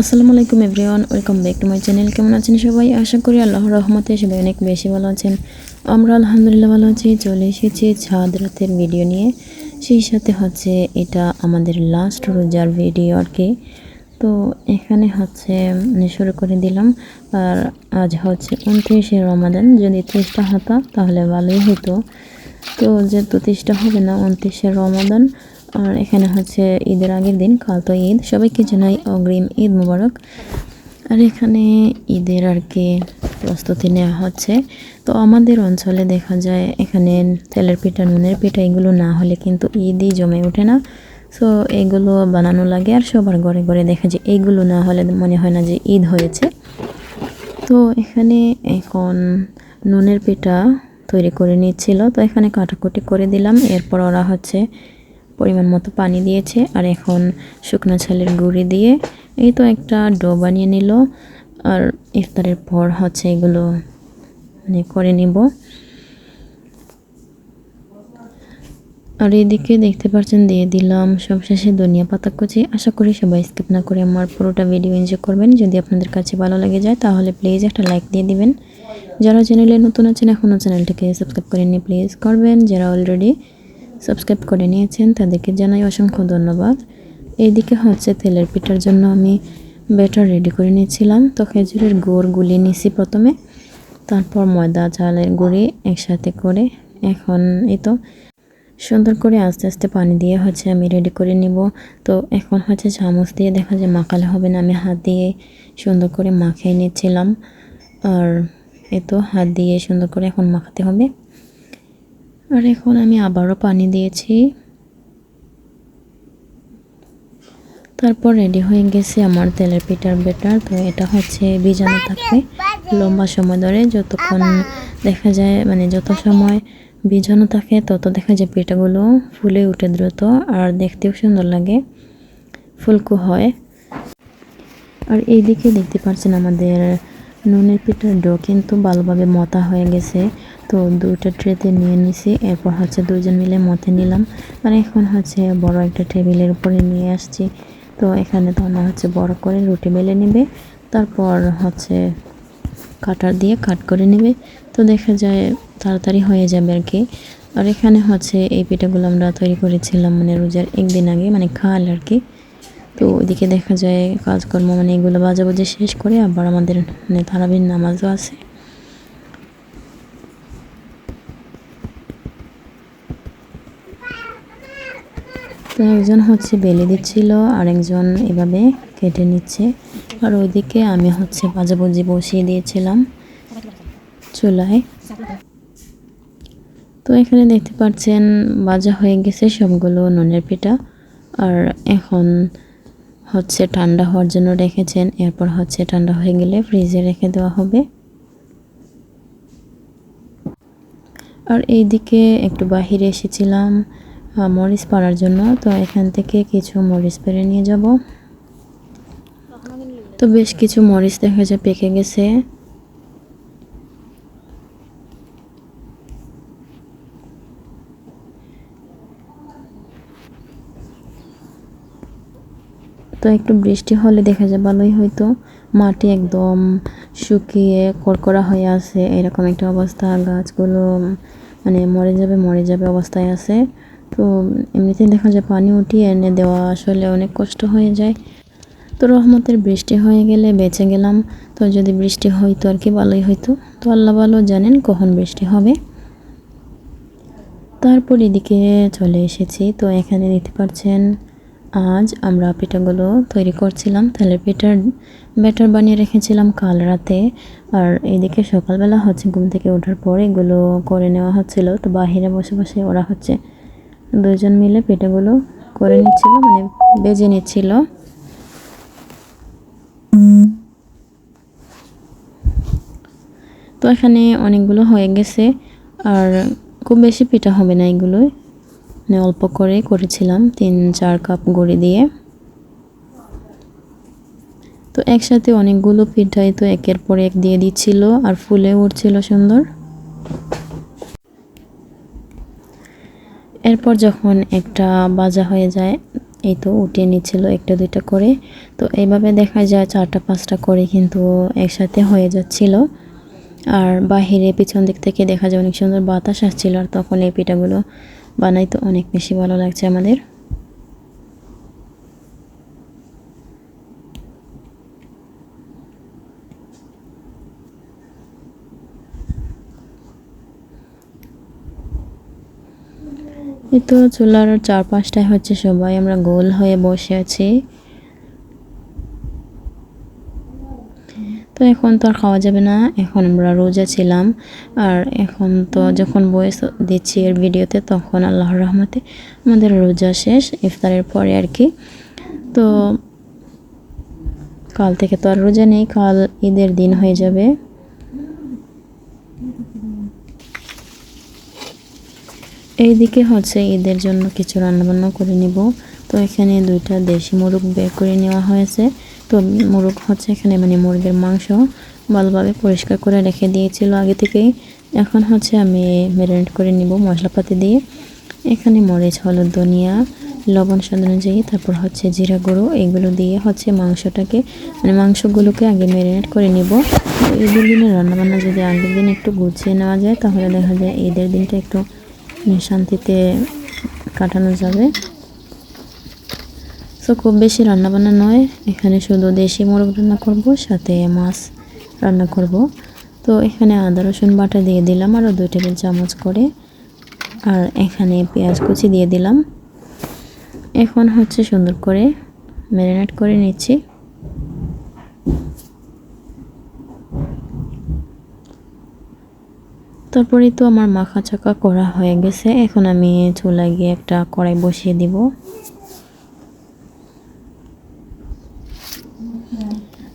আসসালামু আলাইকুম everyone, welcome back to my channel. কেমন আছেন সবাই? আশা করি আল্লাহর রহমতে সবাই অনেক বেশি ভালো আছেন। আমরা আলহামদুলিল্লাহ ভালো আছি, চলে এসেছি ছাদ রাতের ভিডিও নিয়ে। সেই সাথে হচ্ছে এটা আমাদের লাস্ট রোজার ভিডিও আর কি। তো এখানে হচ্ছে মানে শুরু করে দিলাম। আর আজ হচ্ছে উনত্রিশে রমাদান, যদি ত্রিশটা হতো তাহলে ভালোই হতো তো যেহেতু ত্রিশটা হবে না, উনত্রিশে রমাদান আর এখানে হচ্ছে ঈদের আগের দিন কাল তো ঈদ। সবাইকে জানাই অগ্রিম ঈদ মুবারক। আর এখানে ঈদের আর কি প্রস্তুতি নেওয়া হচ্ছে। তো আমাদের অঞ্চলে দেখা যায় এখানে তেলের পিঠা, নুনের পিঠা এগুলো না হলে কিন্তু ঈদই জমে ওঠে না। সো এগুলো বানানো লাগে আর সবার ঘরে ঘরে দেখা যায় এইগুলো না হলে মনে হয় না যে ঈদ হয়েছে। তো এখানে এখন নুনের পিঠা তৈরি করে নিচ্ছিল। তো এখানে কাটাকুটি করে দিলাম। এরপর ওরা হচ্ছে পরিমাণ মতো পানি দিয়েছে আর এখন শুকনো ছালের গুঁড়ি দিয়ে এই তো একটা ডো বানিয়ে নিল। আর ইফতারের পর হচ্ছে এগুলো মানে করে নিব। আর এদিকে দেখতে পাচ্ছেন দিয়ে দিলাম সবশেষে ধনিয়া পাতা কুচি। আশা করি সবাই স্কিপ না করে আমার পুরোটা ভিডিও এনজয় করবেন। যদি আপনাদের কাছে ভালো লেগে যায় তাহলে প্লিজ একটা লাইক দিয়ে দিবেন। যারা চ্যানেলে নতুন আছেন এখনও চ্যানেলটিকে সাবস্ক্রাইব করেননি প্লিজ করবেন। যারা অলরেডি সাবস্ক্রাইব করে নিয়েছেন, তাদেরকে জানাই অসংখ্য ধন্যবাদ। এইদিকে হচ্ছে তেলের পিঠার জন্য আমি ব্যাটার রেডি করে নিয়েছিলাম। তো খেজুরের গুড় গুলিয়ে নিয়েছি প্রথমে। তারপর ময়দা চালের গুঁড়ি একসাথে করে এখন এই তো সুন্দর করে আস্তে আস্তে পানি দিয়ে হচ্ছে আমি রেডি করে নিব। তো এখন হচ্ছে চামচ দিয়ে দেখা যায় মাখালে হবে না। আমি হাত দিয়ে সুন্দর করে মাখিয়ে নিচ্ছিলাম আর এ তো হাত দিয়ে সুন্দর করে এখন মাখাতে হবে। আর এখন আমি আবারও পানি দিয়েছি। তারপর রেডি হয়ে গেছে আমার তেলের পিঠার বেটার তো এটা হচ্ছে বীজাণু থাকবে লম্বা সময় ধরে। যতক্ষণ দেখা যায় মানে যত সময় বীজাণু থাকে, তত দেখা যায় পিঠাগুলো ফুলে উঠে দ্রুত আর দেখতেও সুন্দর লাগে, ফুলকো হয়। আর এইদিকে দেখতে পাচ্ছেন আমাদের নুনের পিঠার ডো কিন্তু ভালোভাবে মতা হয়ে গেছে। তো দুটো ট্রেতে নিয়ে নিছি, এরপর হচ্ছে দুজন মিলে মতে নিলাম। মানে এখন হচ্ছে বড় একটা টেবিলের উপরে নিয়ে আসছি। তো এখানে তো হচ্ছে বড় করে রুটি বেলে নেবে, তারপর হচ্ছে কাটার দিয়ে কাট করে নেবে। তো দেখা যায় তাড়াতাড়ি হয়ে যাবে আর কি। আর এখানে হচ্ছে এই পিঠাগুলো আমরা তৈরি করেছিলাম মানে রোজার একদিন আগে মানে খাল আর কি। তো ওইদিকে দেখা যায় কাজকর্ম মানে এগুলো বাজাবাজি শেষ করে আবার আমাদের মানে তারাবির নামাজও আছে। তো একজন হচ্ছে বেলে দিচ্ছিল আর একজন এভাবে কেটে নিচ্ছে। আর ওইদিকে আমি হচ্ছে ভাজাভুজি বসিয়ে দিয়েছিলাম চুলায়। তো এখানে দেখতে পাচ্ছেন, বাজা হয়ে গেছে সবগুলো নুনের পিঠা। আর এখন হচ্ছে ঠান্ডা হওয়ার জন্য রেখেছেন। এরপর হচ্ছে ঠান্ডা হয়ে গেলে ফ্রিজে রেখে দেওয়া হবে। আর এইদিকে একটু বাহিরে এসেছিলাম মরিচ পাড়ার জন্য। তো এখান থেকে কিছু মরিচ পেরে নিয়ে যাব। তো বেশ কিছু মরিচ দেখা যায় পেকে গেছে। তো একটু বৃষ্টি হলে দেখা যায় ভালোই হয়তো মাটি একদম শুকিয়ে কড়কড়া হয়ে আছে, এরকম একটা অবস্থা। গাছগুলো মানে মরে যাবে মরে যাবে অবস্থায় আছে। তো এমনিতেই দেখা যায় পানি উঠিয়ে এনে দেওয়া আসলে অনেক কষ্ট হয়ে যায়। তো রহমতের বৃষ্টি হয়ে গেলে বেঁচে গেলাম। তো যদি বৃষ্টি হইতো আর কি, ভালোই হইতো। তো আল্লাহ ভালো জানেন কখন বৃষ্টি হবে। তারপর এদিকে চলে এসেছি। তো এখানে দিতে পাচ্ছেন আজ আমরা পিঠাগুলো তৈরি করছিলাম। তাহলে পিঠার ব্যাটার বানিয়ে রেখেছিলাম কাল রাতে। আর এদিকে সকালবেলা হচ্ছে ঘুম থেকে ওঠার পর এগুলো করে নেওয়া হচ্ছিল। তো বাহিরে বসে বসে ওরা হচ্ছে দুজন মিলে পিঠাগুলো করে নিচ্ছিল মানে বেজে নিচ্ছিল। তো এখানে অনেকগুলো হয়ে গেছে। আর খুব বেশি পিঠা হবে না এগুলোই মানে অল্প করে করেছিলাম, তিন, চার কাপ গড়ি দিয়ে। তো একসাথে অনেকগুলো পিঠাই তো একের পর এক দিয়ে দিচ্ছিল আর ফুলে উঠছিল সুন্দর। এরপর যখন একটা বাজা হয়ে যায়, এই তো উঠিয়ে নিচ্ছিল একটা, দুইটা করে। তো এইভাবে দেখা যায় চারটা, পাঁচটা করে কিন্তু একসাথে হয়ে যাচ্ছিল। আর বাহিরে পিছন দিক থেকে দেখা যায় অনেক সুন্দর বাতাস আসছিল আর তখন এই পিঠাগুলো বানাইতে অনেক বেশি ভালো লাগছে আমাদের। এই তো চুলার চার পাঁচটায় হচ্ছে সবাই, আমরা গোল হয়ে বসে আছি। তো এখন তো আর খাওয়া যাবে না। এখন আমরা রোজা ছিলাম। আর এখন তো যখন বয়স দিচ্ছি এর ভিডিওতে, তখন আল্লাহর রহমতে আমাদের রোজা শেষ, ইফতারের পরে আর কি। তো কাল থেকে তো আর রোজা নেই, কাল ঈদের দিন হয়ে যাবে। এইদিকে হচ্ছে ঈদের জন্য কিছু রান্নাবান্না করে নিব। তো এখানে দুইটা দেশি মুরগ বের করে নেওয়া হয়েছে। তো মুরগ হচ্ছে এখানে মানে মুরগের মাংস ভালোভাবে পরিষ্কার করে রেখে দিয়েছিল আগে থেকেই। এখন হচ্ছে আমি ম্যারিনেট করে নিব মশলাপাতি দিয়ে। এখানে মরিচ, হলুদ, ধনিয়া, লবণ, স্বাদ অনুযায়ী, তারপর হচ্ছে জিরা গুঁড়ো, এগুলো দিয়ে হচ্ছে মাংসটাকে মানে মাংসগুলোকে আগে ম্যারিনেট করে নিব। ঈদের দিনে রান্নাবান্না যদি আগের দিন একটু গুছিয়ে নেওয়া যায়, তাহলে দেখা যায় ঈদের দিনটা একটু শান্তিতে কাটানো যাবে। সো খুব বেশি রান্নাবান্না নয়, এখানে শুধু দেশি মোরগ রান্না করব, সাথে মাছ রান্না করব। তো এখানে আদা, রসুন বাটা দিয়ে দিলাম আরও দুই টেবিল চামচ করে, আর এখানে পেঁয়াজ কুচি দিয়ে দিলাম। এখন হচ্ছে সুন্দর করে ম্যারিনেট করে নিচ্ছি। তারপরে তো আমার মাখা চাকা করা হয়ে গেছে, এখন আমি চুলা গিয়ে একটা কড়াই বসিয়ে দিব।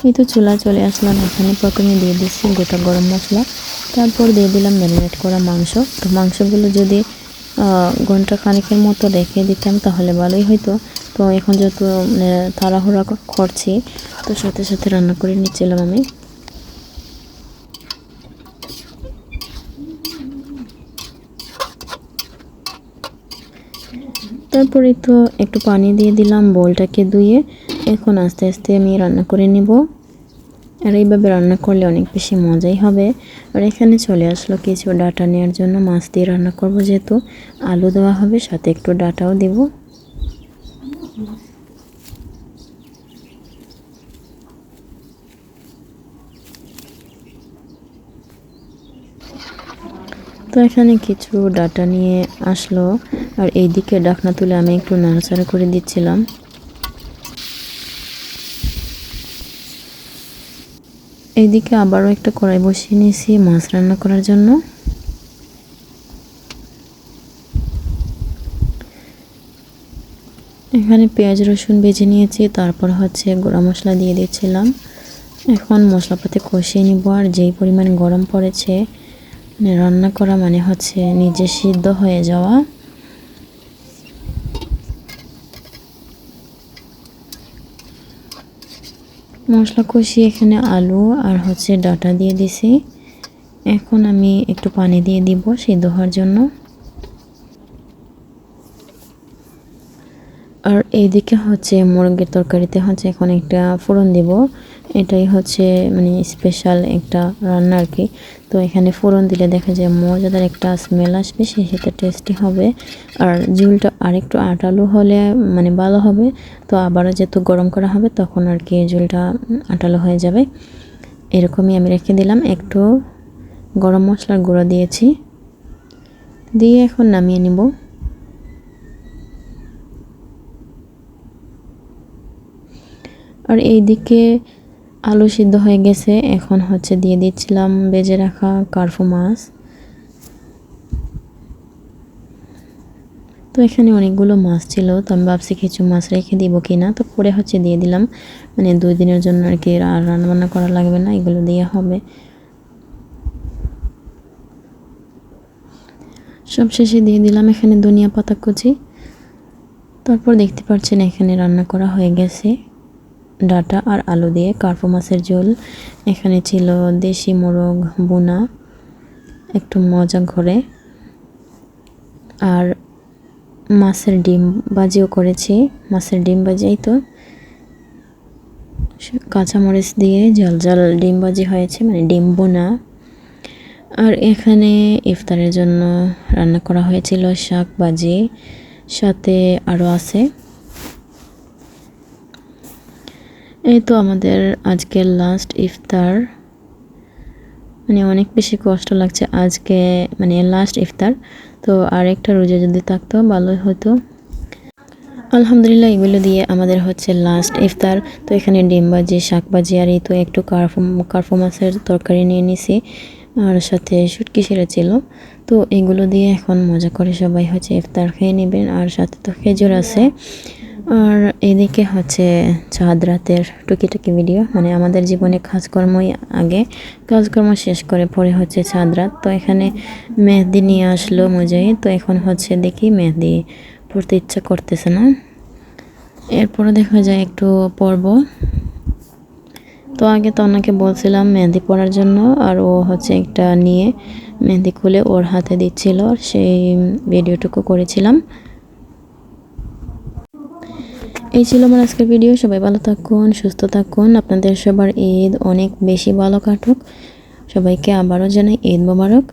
এই তো চুলা চলে আসলাম এখানে প্রথমে দিয়ে দিচ্ছি গোটা গরম মশলা। তারপর দিয়ে দিলাম ম্যারিনেট করা মাংস। তো মাংসগুলো যদি ঘণ্টা খানিকের মতো রেখে দিতাম তাহলে ভালোই হইতো। তো এখন যেহেতু মানে তাড়াহুড়া করছি, তো সাথে সাথে রান্না করে নিচ্ছিলাম আমি। তারপরে তো একটু পানি দিয়ে দিলাম, বলটাকে ধুয়ে এখন আস্তে আস্তে আমি রান্না করে নিব। আর এইভাবে রান্না করলে অনেক বেশি মজাই হবে। আর এখানে চলে আসলো কিছু ডাটা নেওয়ার জন্য। মাছ দিয়ে রান্না করব যেহেতু। আলু দেওয়া হবে, সাথে একটু ডাটাও দেব। তো এখানে কিছু ডাটা নিয়ে আসলো। আর এইদিকে ডাকনা তুলে আমি একটু নাড়াচাড়া করে দিচ্ছিলাম। এইদিকে আবারও একটা কড়াই বসিয়ে নিয়েছি, মাছ রান্না করার জন্য। এখানে পেঁয়াজ, রসুন বেজে নিয়েছি, তারপর হচ্ছে গোড়া মশলা দিয়ে দিচ্ছিলাম। এখন মশলাপাতি কষিয়ে নিব, আর যেই পরিমাণ গরম পড়েছে মানে রান্না করা মানে হচ্ছে নিজে সিদ্ধ হয়ে যাওয়া। মশলা কষি এখানে আলু আর হচ্ছে ডাটা দিয়ে দিছি। এখন আমি একটু পানি দিয়ে দিব সিদ্ধ হওয়ার জন্য। আর এইদিকে হচ্ছে মুরগির তরকারিতে হচ্ছে এখন একটা ফোড়ন দিব। এটাই হচ্ছে মানে স্পেশাল একটা রান্না আর কি। তো এখানে ফোড়ন দিলে দেখা যায় মজাদার একটা স্মেল আসবে সে সেটা টেস্টি হবে। আর ঝুলটা আরেকটু আটালো হলে মানে ভালো হবে। তো আবারও যেহেতু গরম করা হবে, তখন আর কি ঝুলটা আটালো হয়ে যাবে। এরকমই আমি রেখে দিলাম। একটু গরম মশলার গুঁড়ো দিয়েছি। দিয়ে এখন নামিয়ে নিব। আর এইদিকে আলু সিদ্ধ হয়ে গেছে। এখন হচ্ছে দিয়ে দিচ্ছিলাম বেজে রাখা কার্ফু মাছ। তো এখানে অনেকগুলো মাছ ছিল, তো আমি ভাবছি কিছু মাছ রেখে দিব কি না তো পরে হচ্ছে দিয়ে দিলাম। মানে দুই দিনের জন্য আর কি আর রান্নাবান্না করা লাগবে না, এগুলো দিয়ে হবে। সব শেষে দিয়ে দিলাম এখানে ধনিয়া পাতা কুচি। তারপর দেখতে পাচ্ছেন এখানে রান্না করা হয়ে গেছে। ডাটা আর আলু দিয়ে কার্পো মাছের ঝোল। এখানে ছিল দেশি মোরগ বোনা একটু মজা করে আর মাছের ডিম বাজিও করেছি। মাছের ডিম বাজি এই তো কাঁচামরিচ দিয়ে জল জল ডিম বাজি হয়েছে মানে ডিম বোনা আর এখানে ইফতারের জন্য রান্না করা হয়েছিল শাক বাজি সাথে আরও আছে। এই তো আমাদের আজকের লাস্ট ইফতার। মানে অনেক বেশি কষ্ট লাগছে আজকে মানে লাস্ট ইফতার। তো আরেকটা রোজা যদি থাকতো ভালো হতো। আলহামদুলিল্লাহ, এগুলো দিয়ে আমাদের হচ্ছে লাস্ট ইফতার। তো এখানে ডিম ভাজি, শাক আর এই তো একটু কার্ফো মাছের তরকারি নিয়ে নিছি। আর সাথে শুটকি সেরা ছিল। তো এগুলো দিয়ে এখন মজা করে সবাই হচ্ছে ইফতার খেয়ে নেবেন। আর সাথে তো খেজুর আছে। আর এদিকে হচ্ছে চাঁদ রাতের টুকিটাকি ভিডিও মানে আমাদের জীবনে কাজকর্মই আগে, কাজকর্ম শেষ করে পরে হচ্ছে চাঁদ রাত। তো এখানে মেহেদি নিয়ে আসলো মুজাহিদ, তো এখন হচ্ছে দেখি মেহেদি পড়তে ইচ্ছা করতেছে না। এরপরে দেখা যায় একটু পর্ব তো আগে তো ওনাকে বলছিলাম মেহেদি পরার জন্য, আর ও হচ্ছে একটা নিয়ে মেহেদি খুলে ওর হাতে দিচ্ছিল সেই ভিডিওটুকু করেছিলাম। এই ছিল আমার আজকের ভিডিও সবাই ভালো থাকুন, সুস্থ থাকুন। আপনাদের সবার ঈদ অনেক বেশি ভালো কাটুক। সবাইকে আবারও জানাই ঈদ মোবারক।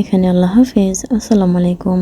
এখানে আল্লাহ হাফেজ। আসসালামু আলাইকুম।